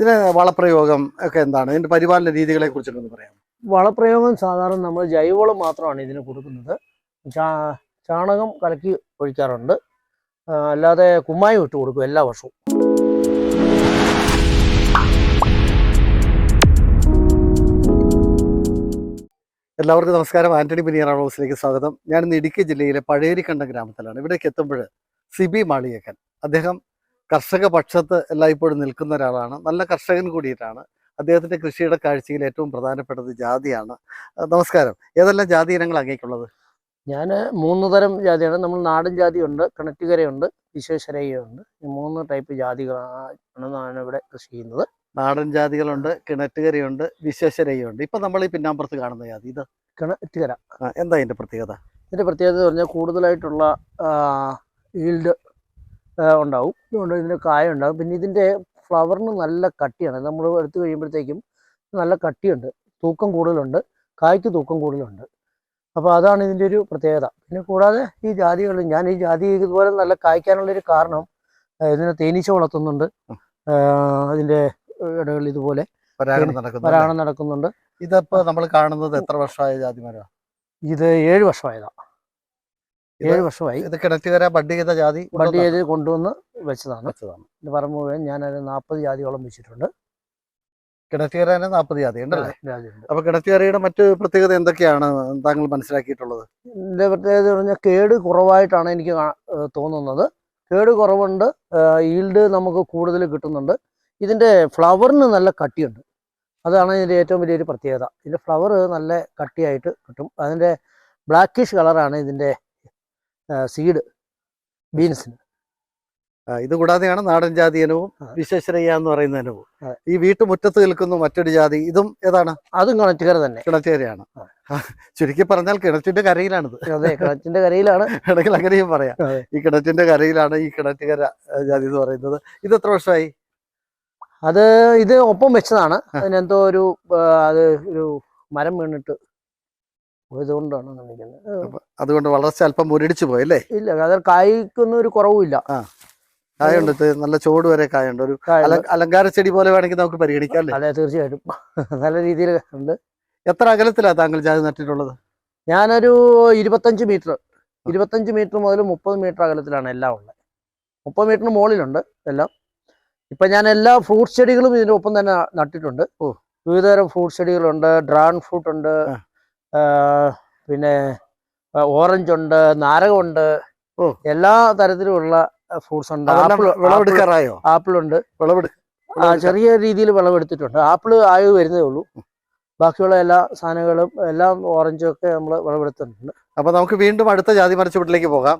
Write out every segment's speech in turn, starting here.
ഇതിന് വളപ്രയോഗം ഒക്കെ എന്താണ്? ഇതിന്റെ പരിപാലന രീതികളെ കുറിച്ചൊക്കെ പറയാം വളപ്രയോഗം സാധാരണ നമ്മൾ ജൈവവളം മാത്രമാണ് ഇതിന് കൊടുക്കുന്നത്. ചാണകം കലക്കി ഒഴിക്കാറുണ്ട്. അല്ലാതെ കുമ്മായം ഇട്ട് കൊടുക്കും എല്ലാ വർഷവും. എല്ലാവർക്കും നമസ്കാരം. ആന്റണി ബിനിയർ ഹൗസിലേക്ക് സ്വാഗതം. ഞാൻ ഇന്ന് ഇടുക്കി ജില്ലയിലെ പഴയരിക്കണ്ടം ഗ്രാമത്തിലാണ്. ഇവിടേക്ക് എത്തുമ്പോൾ സിബി മാളിയേക്കൻ. അദ്ദേഹം കർഷക പക്ഷത്ത് എല്ലായ്പ്പോഴും നിൽക്കുന്ന ഒരാളാണ് നല്ല കർഷകൻ കൂടിയിട്ടാണ്. അദ്ദേഹത്തിന്റെ കൃഷിയുടെ കാഴ്ചയിൽ ഏറ്റവും പ്രധാനപ്പെട്ടത് ജാതിയാണ്. നമസ്കാരം. ഏതെല്ലാം ജാതി ഇനങ്ങൾ അങ്ങേക്കുള്ളത്? ഞാൻ മൂന്ന് തരം ജാതിയാണ്. നമ്മൾ നാടൻ ജാതിയുണ്ട് കിണറ്റുകരയുണ്ട് വിശ്വേശ്വരയുണ്ട് ഈ മൂന്ന് ടൈപ്പ് ജാതികളാണ് ഇവിടെ കൃഷി ചെയ്യുന്നത്. നാടൻ ജാതികളുണ്ട് കിണറ്റുകരയുണ്ട് വിശ്വേശ്വരയുണ്ട് ഇപ്പൊ നമ്മൾ ഈ പിന്നാമ്പുറത്ത് കാണുന്ന ജാതി ഇത്? കിണറ്റുകര. എന്താ ഇതിന്റെ പ്രത്യേകത? ഇതിന്റെ പ്രത്യേകത എന്ന് പറഞ്ഞാൽ കൂടുതലായിട്ടുള്ള ഈൽഡ് ഉണ്ടാവും. അതുകൊണ്ട് ഇതിന്റെ കായ ഉണ്ടാവും പിന്നെ ഇതിന്റെ ഫ്ലവറിന് നല്ല കട്ടിയാണ്. നമ്മൾ എടുത്തു കഴിയുമ്പോഴത്തേക്കും നല്ല കട്ടിയുണ്ട്. തൂക്കം കൂടുതലുണ്ട്. കായ്ക്ക് തൂക്കം കൂടുതലുണ്ട്. അപ്പോൾ അതാണ് ഇതിന്റെ ഒരു പ്രത്യേകത. പിന്നെ കൂടാതെ ഈ ജാതികൾ ഞാൻ ഈ ജാതി ഇതുപോലെ നല്ല കായ്ക്കാനുള്ളൊരു കാരണം ഇതിനെ തേനീച്ച വളർത്തുന്നുണ്ട്. അതിന്റെ ഇടകളിൽ ഇതുപോലെ പരാഗണം നടക്കുന്നുണ്ട്. ഇതപ്പോൾ നമ്മൾ കാണുന്നത് എത്ര വർഷമായ ജാതി മരമാണ് ഇത് ഏഴ് വർഷമായതാണ് ഏഴ് വർഷമായി. ഇത് കിണറ്റുകര ബഡ് ചെയ്ത ജാതി ബഡ് ചെയ്ത് കൊണ്ടുവന്ന് വെച്ചതാണ്. വെച്ചതാണ്. ഇത് പറമ്പ് മുഴുവൻ ഞാനത് നാൽപ്പത് ജാതിയോളം വെച്ചിട്ടുണ്ട്. കിണറ്റുകര തന്നെ നാൽപ്പത് ജാതി ഉണ്ടല്ലേ? അപ്പൊ കിണറ്റുകരയുടെ മറ്റ് പ്രത്യേകത എന്തൊക്കെയാണ് താങ്കൾ മനസ്സിലാക്കിയിട്ടുള്ളത്? എന്റെ പ്രത്യേകത പറഞ്ഞാൽ കേട് കുറവായിട്ടാണ് എനിക്ക് തോന്നുന്നത്. കേട് കുറവുണ്ട്. ഈൽഡ് നമുക്ക് കൂടുതൽ കിട്ടുന്നുണ്ട്. ഇതിന്റെ ഫ്ലവറിന് നല്ല കട്ടിയുണ്ട്. അതാണ് ഇതിന്റെ ഏറ്റവും വലിയൊരു പ്രത്യേകത. ഇതിന്റെ ഫ്ലവർ നല്ല കട്ടിയായിട്ട് കിട്ടും. അതിന്റെ ബ്ലാക്കിഷ് കളറാണ് ഇതിന്റെ സീഡ് ബീൻസിന് ഇത് കൂടാതെയാണ് നാടൻ ജാതി ഇനവും വിശ്വശ്രയ്യ എന്ന് പറയുന്ന ഇനവും. ഈ വീട്ടുമുറ്റത്ത് നിൽക്കുന്ന മറ്റൊരു ജാതി ഇതും ഏതാണ്? അതും കിണറ്റുകര തന്നെ. കിണറ്റുകരയാണ്. ചുരുക്കി പറഞ്ഞാൽ കിണറ്റിന്റെ കരയിലാണിത്. അതെ കിണറ്റിന്റെ കരയിലാണ്. ഇടയ്ക്കിൽ അങ്ങനെയും പറയാം. ഈ കിണറ്റിന്റെ കരയിലാണ് ഈ കിണറ്റുകര ജാതി എന്ന് പറയുന്നത്. ഇത് എത്ര വർഷമായി? അത് ഇത് ഒപ്പം വെച്ചതാണ്. അതിനെന്തോ ഒരു അത് ഒരു മരം വീണിട്ട് പോയതുകൊണ്ടാണ് കാണിക്കുന്നത് അതുകൊണ്ട് വളർച്ച അല്പം മുരടിച്ചു പോയല്ലേ ഇല്ല അത് കായ്ക്കൊന്നും ഒരു കുറവുമില്ല. ആ. കായുണ്ട് നല്ല ചോട് വരെ കായുണ്ട്. ഒരു അലങ്കാര ചെടി പോലെ വേണമെങ്കിൽ നമുക്ക് പരിഗണിക്കാം അല്ലേ? അതെ തീർച്ചയായിട്ടും. നല്ല രീതിയിൽ ഉണ്ട്. എത്ര അകലത്തിലാ താങ്കൾ ജാതി നട്ടിട്ടുള്ളത്? ഞാനൊരു ഇരുപത്തഞ്ച് മീറ്റർ. ഇരുപത്തഞ്ച് മീറ്റർ മുതൽ മുപ്പത് മീറ്റർ അകലത്തിലാണ് എല്ലാം ഉള്ളത്. മുപ്പത് മീറ്ററിന് മുകളിലുണ്ട് എല്ലാം. ഇപ്പം ഞാൻ എല്ലാ ഫ്രൂട്ട്സ് ചെടികളും ഇതിന്റെ ഒപ്പം തന്നെ നട്ടിട്ടുണ്ട്. ഓ. വിവിധതരം ഫ്രൂട്ട്സ് ചെടികളുണ്ട് ഡ്രാഗൺ ഫ്രൂട്ട് ഉണ്ട് പിന്നെ ഓറഞ്ച് ഉണ്ട് നാരകമുണ്ട്. എല്ലാ തരത്തിലുമുള്ള ഫ്രൂട്ട്സ് ഉണ്ട്. വിളവെടുക്കാറായോ ആപ്പിൾ ഉണ്ട് ആ ചെറിയ രീതിയിൽ വിളവെടുത്തിട്ടുണ്ട്. ആപ്പിൾ ആയി വരുന്നേ ഉള്ളൂ. ബാക്കിയുള്ള എല്ലാ സാധനങ്ങളും എല്ലാം ഓറഞ്ചും ഒക്കെ നമ്മൾ വിളവെടുത്തിട്ടുണ്ട്. അപ്പൊ നമുക്ക് വീണ്ടും അടുത്ത ജാതി മരച്ചുവട്ടിലേക്ക് പോകാം.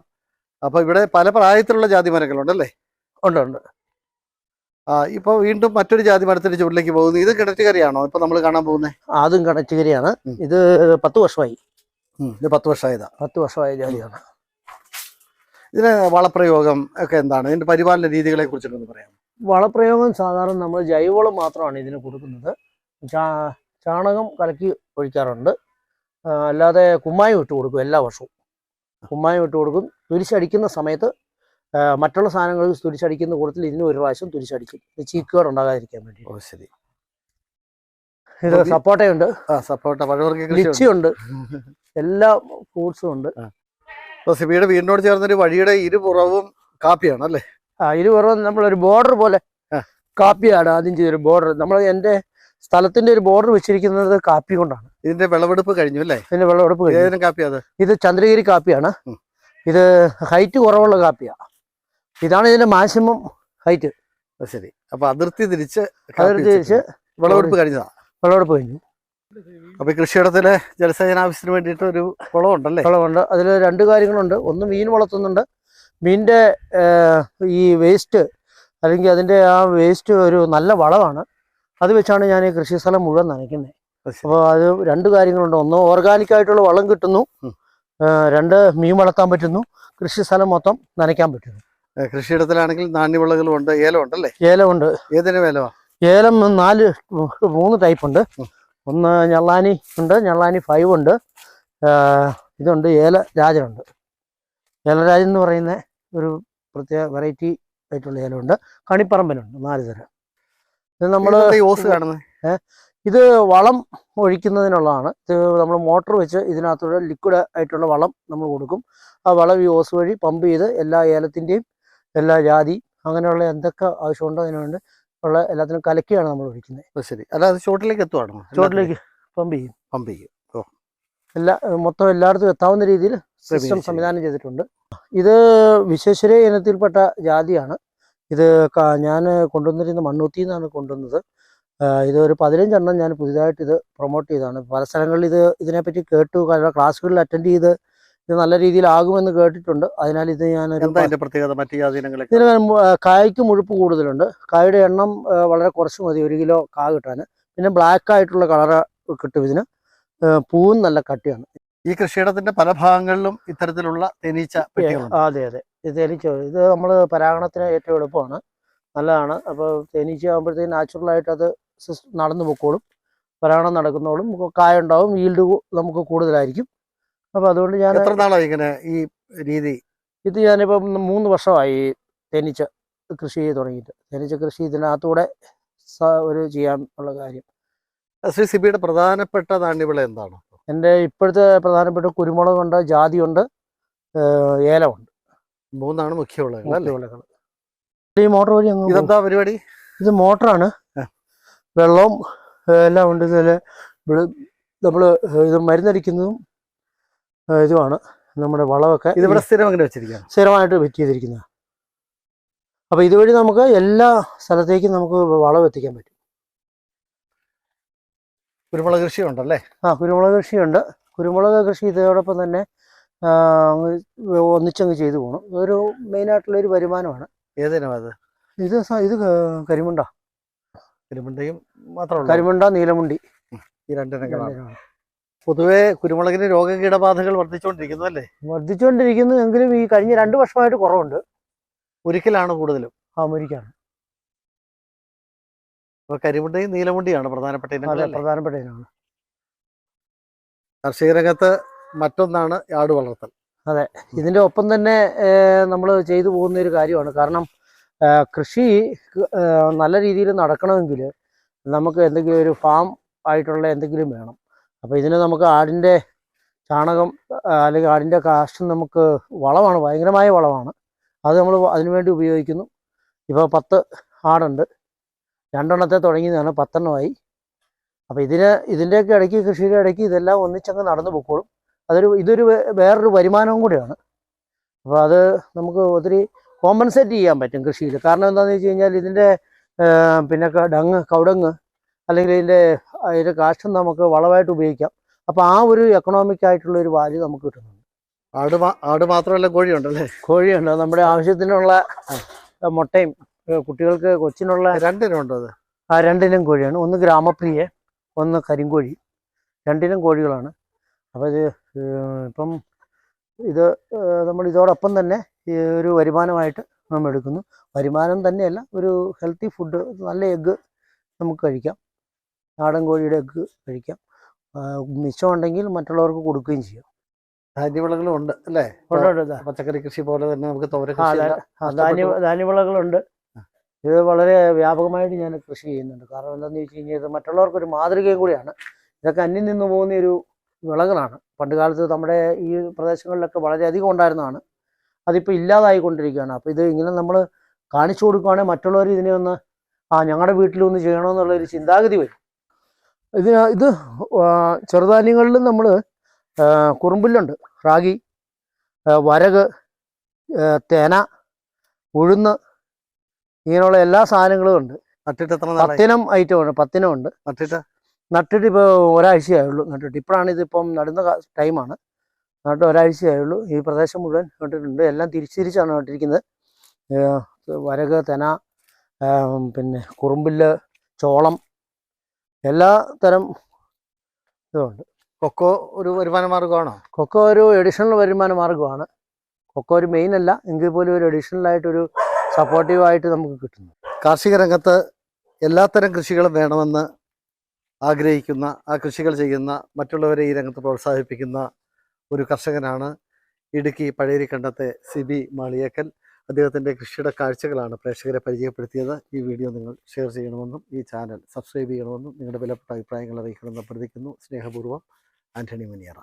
അപ്പൊ ഇവിടെ പല പ്രായത്തിലുള്ള ജാതി മരങ്ങളുണ്ടല്ലേ ഉണ്ട് ഉണ്ട്. ആ ഇപ്പൊ വീണ്ടും മറ്റൊരു ജാതി മരത്തിന്റെ ചുവട്ടിലേക്ക് പോകുന്നു. ഇത് കിണറ്റുകരയാണോ ഇപ്പൊ നമ്മൾ കാണാൻ പോകുന്നത് അതും കണച്ചുകരിയാണ് ഉം. ഇത് പത്ത് വർഷമായി. ഇത് പത്ത് വർഷമായതാ. പത്ത് വർഷമായ ജാതിയാണ്. ഇതിന് വളപ്രയോഗം ഒക്കെ എന്താണ്? ഇതിന്റെ പരിപാലന രീതികളെ കുറിച്ചിട്ടൊന്ന് പറയാം വളപ്രയോഗം സാധാരണ നമ്മൾ ജൈവവളം മാത്രമാണ് ഇതിന് കൊടുക്കുന്നത്. ചാണകം കലക്കി ഒഴിക്കാറുണ്ട്. അല്ലാതെ കുമ്മായം ഇട്ട് കൊടുക്കും എല്ലാ വർഷവും. കുമ്മായം ഇട്ട് കൊടുക്കും. തുരിശടിക്കുന്ന സമയത്ത് മറ്റുള്ള സാധനങ്ങൾ തുരിശടിക്കുന്ന കൂട്ടത്തിൽ ഇതിന് ഒരു പ്രാവശ്യം തുരിശടിക്കും. ഈ ചീക്കുകൾ ഉണ്ടാകാതിരിക്കാൻ വേണ്ടി ഓ ശരി. ഇത് സപ്പോട്ടയുണ്ട് സപ്പോട്ട ലിച്ചിയുണ്ട് എല്ലാ ഫ്രൂട്ട്സും ഉണ്ട്. സിബിയുടെ വീടിനോട് ചേർന്നൊരു വഴിയുടെ ഇരുപുറവും കാപ്പിയാണ് അല്ലേ? ആ ഇരുപുറവും നമ്മളൊരു ബോർഡർ പോലെ. കാപ്പിയാണ് ആദ്യം ചെയ്തൊരു ബോർഡർ. നമ്മൾ എന്റെ സ്ഥലത്തിന്റെ ഒരു ബോർഡർ വെച്ചിരിക്കുന്നത് കാപ്പി കൊണ്ടാണ്. ഇതിന്റെ വിളവെടുപ്പ് കഴിഞ്ഞു അല്ലേ? ഇതിന്റെ വിളവെടുപ്പ് കഴിഞ്ഞു. കാപ്പിയാണ് കാപ്പി ഇത് ചന്ദ്രഗിരി കാപ്പിയാണ്. ഇത് ഹൈറ്റ് കുറവുള്ള കാപ്പിയാണ് ഇതാണ് ഇതിന്റെ മാക്സിമം ഹൈറ്റ് ശരി. അപ്പൊ അതിർത്തി തിരിച്ച് അതിർത്തി തിരിച്ച്. വിളവെടുപ്പ് കഴിഞ്ഞതാ? വിളവെടുപ്പ് കഴിഞ്ഞു. അപ്പൊ കൃഷിയിടത്തിലെ ജലസേചന ആവശ്യത്തിന് വേണ്ടിയിട്ട് ഒരു കുളമുണ്ടല്ലേ കുളമുണ്ട് അതിൽ രണ്ട് കാര്യങ്ങളുണ്ട്. ഒന്ന് മീൻ വളർത്തുന്നുണ്ട്. മീനിന്റെ ഈ വേസ്റ്റ് അല്ലെങ്കിൽ അതിന്റെ ആ വേസ്റ്റ് ഒരു നല്ല വളമാണ് അത് വെച്ചാണ് ഞാൻ ഈ കൃഷി സ്ഥലം മുഴുവൻ നനയ്ക്കുന്നത്. അപ്പോൾ അത് രണ്ട് കാര്യങ്ങളുണ്ട്. ഒന്ന് ഓർഗാനിക് ആയിട്ടുള്ള വളം കിട്ടുന്നു. രണ്ട് മീൻ വളർത്താൻ പറ്റുന്നു. കൃഷി സ്ഥലം മൊത്തം നനയ്ക്കാൻ പറ്റുന്നു. കൃഷിയിടത്തിലാണെങ്കിൽ നാണ്യവിളകളും ഉണ്ട് ഏലം ഉണ്ടല്ലേ? ഉണ്ട്. ഏതിനും ഏലമാ ഏലം നാല് മൂന്ന് ടൈപ്പ് ഉണ്ട്. ഒന്ന് ഞള്ളാനി ഉണ്ട് ഞള്ളാനി ഫൈവ് ഉണ്ട്. ഇതുണ്ട് ഏല രാജനുണ്ട് ഏലരാജൻ എന്ന് പറയുന്ന ഒരു പ്രത്യേക വെറൈറ്റി ആയിട്ടുള്ള ഏലമുണ്ട് കണിപ്പറമ്പനുണ്ട് നാല് തരം. ഇത് നമ്മൾ ഓസ് കാണുന്നത് ഇത് വളം ഒഴിക്കുന്നതിനുള്ളതാണ്. ഇത് നമ്മൾ മോട്ടർ വെച്ച് ഇതിനകത്തുള്ള ലിക്വിഡ് ആയിട്ടുള്ള വളം നമ്മൾ കൊടുക്കും. ആ വളം ഈ ഓസ് വഴി പമ്പ് ചെയ്ത് എല്ലാ ഏലത്തിന്റെയും എല്ലാ ജാതി അങ്ങനെയുള്ള എന്തൊക്കെ ആവശ്യമുണ്ടോ അതിനുവേണ്ട ഉള്ള എല്ലാത്തിനും കലക്കിയാണ് നമ്മൾ ഒഴിക്കുന്നത്. ശരി. അല്ലാതെ ചോട്ടിലേക്ക് എത്തുവാണോ ചോട്ടിലേക്ക് പമ്പ് ചെയ്യും. പമ്പ് ചെയ്യും. ഓ. എല്ലാ മൊത്തം എല്ലായിടത്തും എത്താവുന്ന രീതിയിൽ സിസ്റ്റം. സംവിധാനം ചെയ്തിട്ടുണ്ട്. ഇത് വിശ്വേശ്വര ഇനത്തിൽപ്പെട്ട ജാതിയാണ്. ഇത് ഞാൻ കൊണ്ടുവന്നിരുന്ന മണ്ണൂത്തി നിന്നാണ് കൊണ്ടുവന്നത്. ഇത് ഒരു പതിനഞ്ചെണ്ണം ഞാൻ പുതിയതായിട്ട് ഇത് പ്രൊമോട്ട് ചെയ്തതാണ്. പല സ്ഥലങ്ങളിൽ ഇത് ഇതിനെപ്പറ്റി കേട്ടു ക്ലാസ്സുകളിൽ അറ്റൻഡ് ചെയ്ത് ഇത് നല്ല രീതിയിലാകുമെന്ന് കേട്ടിട്ടുണ്ട്. അതിനാൽ ഇത് ഞാൻ പ്രത്യേകത? മറ്റു ഇതിന് കായ്ക്ക് മുഴുപ്പ് കൂടുതലുണ്ട്. കായുടെ എണ്ണം വളരെ കുറച്ച് മതി ഒരു കിലോ കാ കിട്ടാൻ പിന്നെ ബ്ലാക്ക് ആയിട്ടുള്ള കളറ് കിട്ടും ഇതിന്. പൂവും നല്ല കട്ടിയാണ്. ഈ കൃഷിയിടത്തിന്റെ പല ഭാഗങ്ങളിലും ഇത്തരത്തിലുള്ള തേനീച്ച അതെ അതെ. ഇത് തേനീച്ച ഇത് നമ്മൾ പരാഗണത്തിന് ഏറ്റവും എളുപ്പമാണ്. നല്ലതാണ്. അപ്പോൾ തേനീച്ച ആകുമ്പോഴത്തേക്ക് നാച്ചുറലായിട്ട് അത് നടന്നു പൊക്കോളും. പരാഗണം നടക്കുന്നോളും. കായ ഉണ്ടാവും. ഈൽഡ് നമുക്ക് കൂടുതലായിരിക്കും. അപ്പോൾ അതുകൊണ്ട് ഞാൻ എത്ര നാളായി ഇങ്ങനെ ഈ രീതി? ഇത് ഞാനിപ്പം മൂന്ന് വർഷമായി തേനീച്ച കൃഷി ചെയ്ത് തുടങ്ങിയിട്ട്. തേനീച്ച കൃഷി ഇതിനകത്തൂടെ ഒരു ചെയ്യാൻ ഉള്ള കാര്യം. ശ്രീ സിബിയുടെ പ്രധാനപ്പെട്ട നാണ്യവിള എന്താണ്? എന്റെ ഇപ്പോഴത്തെ പ്രധാനപ്പെട്ട കുരുമുളകുണ്ട് ജാതിയുണ്ട് ഏലമുണ്ട് മൂന്നാണ് മുഖ്യ വിളകൾ ഈ മോട്ടോർ വഴി ഇതെന്താ പരിപാടി? ഇത് മോട്ടറാണ്. വെള്ളവും എല്ലാം ഉണ്ട്. ഇതിൽ നമ്മൾ ഇത് മരുന്നടിക്കുന്നതും ഇതുമാണ് നമ്മുടെ വളമൊക്കെ ഇതിവിടെ സ്ഥിരം അങ്ങനെ വെച്ചിരിക്കുകയാണ്. സ്ഥിരമായിട്ട് വെറ്റ് ചെയ്തിരിക്കുന്നത് അപ്പോൾ ഇതുവഴി നമുക്ക് എല്ലാ സ്ഥലത്തേക്കും നമുക്ക് വളം എത്തിക്കാൻ പറ്റും. കുരുമുളക് കൃഷി ഉണ്ടല്ലേ ആ കുരുമുളക് കൃഷിയുണ്ട്. കുരുമുളക് കൃഷി ഇതോടൊപ്പം തന്നെ ഒന്നിച്ചങ്ങ് ചെയ്തു പോകണം ഇതൊരു മെയിനായിട്ടുള്ള ഒരു വരുമാനമാണ്. ഏതിനും അത്? ഇത് ഇത് കരിമുണ്ട. കരിമുണ്ടയും മാത്രമല്ല കരിമുണ്ട നീലമുണ്ടി. ഈ രണ്ടിനങ്ങളാണ് പൊതുവെ കുരുമുളകിന് രോഗകീടബാധകൾ വർദ്ധിച്ചുകൊണ്ടിരിക്കുന്നു അല്ലേ? വർദ്ധിച്ചുകൊണ്ടിരിക്കുന്നു എങ്കിലും ഈ കഴിഞ്ഞ രണ്ട് വർഷമായിട്ട് കുറവുണ്ട്. ഒരിക്കലാണ് കൂടുതലും. ആ മുരിക്കാണ് അപ്പൊ കരിമുണ്ടയും നീലമുണ്ടിയാണ് പ്രധാനപ്പെട്ട ഇനങ്ങൾ? പ്രധാനപ്പെട്ട ഇനമാണ് കാർഷിക രംഗത്ത് മറ്റൊന്നാണ് ആട് വളർത്തൽ. അതെ ഇതിന്റെ ഒപ്പം തന്നെ നമ്മൾ ചെയ്തു പോകുന്ന ഒരു കാര്യമാണ്. കാരണം കൃഷി നല്ല രീതിയിൽ നടക്കണമെങ്കിൽ നമുക്ക് എന്തെങ്കിലും ഒരു ഫാം ആയിട്ടുള്ള എന്തെങ്കിലും വേണം. അപ്പോൾ ഇതിന് നമുക്ക് ആടിന്റെ ചാണകം അല്ലെങ്കിൽ ആടിന്റെ കാഷ്ടം നമുക്ക് വളമാണ് ഭയങ്കരമായ വളമാണ്. അത് നമ്മൾ അതിനുവേണ്ടി ഉപയോഗിക്കുന്നു. ഇപ്പോൾ പത്ത് ആടുണ്ട്. രണ്ടെണ്ണത്തെ തുടങ്ങിയതാണ് പത്തെണ്ണമായി. അപ്പോൾ ഇതിന് ഇതിന്റെയൊക്കെ ഇടയ്ക്ക് കൃഷിയുടെ ഇടയ്ക്ക് ഇതെല്ലാം ഒന്നിച്ചങ്ങ് നടന്നു പൊക്കോളും. അതൊരു ഇതൊരു വേറൊരു വരുമാനവും കൂടിയാണ്. അപ്പോൾ അത് നമുക്ക് ഒത്തിരി കോമ്പൻസേറ്റ് ചെയ്യാൻ പറ്റും കൃഷിയിൽ. കാരണം എന്താണെന്ന് വെച്ച് കഴിഞ്ഞാൽ ഇതിന്റെ പിന്നെ ഡങ്ങ് കൗടങ്ങ് അല്ലെങ്കിൽ ഇതിന്റെ അതിന്റെ കാഷ്ടം നമുക്ക് വളമായിട്ട് ഉപയോഗിക്കാം. അപ്പോൾ ആ ഒരു എക്കണോമിക് ആയിട്ടുള്ള ഒരു വാല്യൂ നമുക്ക് കിട്ടുന്നുണ്ട്. ആട് ആട് മാത്രമല്ല കോഴിയുണ്ടല്ലേ? കോഴിയുണ്ട്. നമ്മുടെ ആവശ്യത്തിനുള്ള മുട്ടയും കുട്ടികൾക്ക് കൊച്ചിനുള്ള രണ്ടിനും ഉണ്ടോ അത്? ആ രണ്ടിനും കോഴിയാണ്. ഒന്ന് ഗ്രാമപ്രിയ ഒന്ന് കരിങ്കോഴി. രണ്ടിനും കോഴികളാണ്. അപ്പോൾ ഇത് ഇപ്പം ഇത് നമ്മൾ ഇതോടൊപ്പം തന്നെ ഈ ഒരു വരുമാനമായിട്ട് നമ്മൾ എടുക്കുന്നു. വരുമാനം തന്നെയല്ല ഒരു ഹെൽത്തി ഫുഡ് നല്ല എഗ്ഗ് നമുക്ക് കഴിക്കാം. നാടൻ കോഴിയുടെ ഒക്കെ കഴിക്കാം. മിച്ചം മിച്ചമുണ്ടെങ്കിൽ മറ്റുള്ളവർക്ക് കൊടുക്കുകയും ചെയ്യാം. ധാന്യവിളകളുണ്ട് അല്ലേ? ഉണ്ട്. പച്ചക്കറി കൃഷി പോലെ തന്നെ നമുക്ക് തോര ധാന്യ ധാന്യവിളകളുണ്ട്. ഇത് വളരെ വ്യാപകമായിട്ട് ഞാൻ കൃഷി ചെയ്യുന്നുണ്ട്. കാരണം എന്താണെന്ന് വെച്ച് കഴിഞ്ഞാൽ ഇത് മറ്റുള്ളവർക്കൊരു മാതൃകയും കൂടിയാണ്. ഇതൊക്കെ അന്യം നിന്ന് പോകുന്ന ഒരു വിളകളാണ്. പണ്ട് കാലത്ത് നമ്മുടെ ഈ പ്രദേശങ്ങളിലൊക്കെ വളരെയധികം ഉണ്ടായിരുന്നതാണ്. അതിപ്പോൾ ഇല്ലാതായിക്കൊണ്ടിരിക്കുകയാണ്. അപ്പോൾ ഇത് ഇങ്ങനെ നമ്മൾ കാണിച്ചു കൊടുക്കുകയാണെങ്കിൽ മറ്റുള്ളവർ ഇതിനെ ഒന്ന് ആ ഞങ്ങളുടെ വീട്ടിലൊന്ന് ചെയ്യണമെന്നുള്ള ഒരു ചിന്താഗതി വരും. ഇതിന് ഇത് ചെറുധാന്യങ്ങളിൽ ചെറുധാന്യങ്ങളിലും നമ്മൾ കുറുമ്പില്ലുണ്ട്. റാഗി വരക് തേന ഉഴുന്ന് ഇങ്ങനെയുള്ള എല്ലാ സാധനങ്ങളും ഉണ്ട്. പത്തിനം ഐറ്റം ഉണ്ട് പത്തിനം ഉണ്ട് നട്ടിട്ട്? നട്ടിട്ട് ഇപ്പോൾ ഒരാഴ്ചയായുള്ളൂ നട്ടിട്ട്. ഇപ്പോഴാണ് ഇതിപ്പം നടുന്ന ടൈമാണ്. നട്ട് ഒരാഴ്ചയായുള്ളൂ ഈ പ്രദേശം മുഴുവൻ നട്ടിട്ടുണ്ട്. എല്ലാം തിരിച്ച് തിരിച്ചാണ് നട്ടിരിക്കുന്നത് വരക് തെന പിന്നെ കുറുമ്പിൽ ചോളം എല്ലാ തരം ഇതുമുണ്ട്. കൊക്കോ ഒരു വരുമാന മാർഗമാണോ കൊക്കോ ഒരു എഡിഷണൽ വരുമാന മാർഗമാണ് കൊക്കോ ഒരു മെയിൻ അല്ല എങ്കിൽ പോലും ഒരു അഡീഷണൽ ആയിട്ടൊരു സപ്പോർട്ടീവായിട്ട് നമുക്ക് കിട്ടുന്നു. കാർഷിക രംഗത്ത് എല്ലാത്തരം കൃഷികളും വേണമെന്ന് ആഗ്രഹിക്കുന്ന ആ കൃഷികൾ ചെയ്യുന്ന മറ്റുള്ളവരെ ഈ രംഗത്ത് പ്രോത്സാഹിപ്പിക്കുന്ന ഒരു കർഷകനാണ് ഇടുക്കി പഴയരിക്കണ്ടത്തെ സിബി മാളിയേക്കൽ. അദ്ദേഹത്തിന്റെ കൃഷിയുടെ കാഴ്ചകളാണ് പ്രേക്ഷകരെ പരിചയപ്പെടുത്തിയത്. ഈ വീഡിയോ നിങ്ങൾ ഷെയർ ചെയ്യണമെന്നും ഈ ചാനൽ സബ്സ്ക്രൈബ് ചെയ്യണമെന്നും നിങ്ങളുടെ വിലപ്പെട്ട അഭിപ്രായങ്ങൾ അറിയിക്കണമെന്ന് അഭ്യർത്ഥിക്കുന്നു. സ്നേഹപൂർവം ആന്റണി മുനിയറ.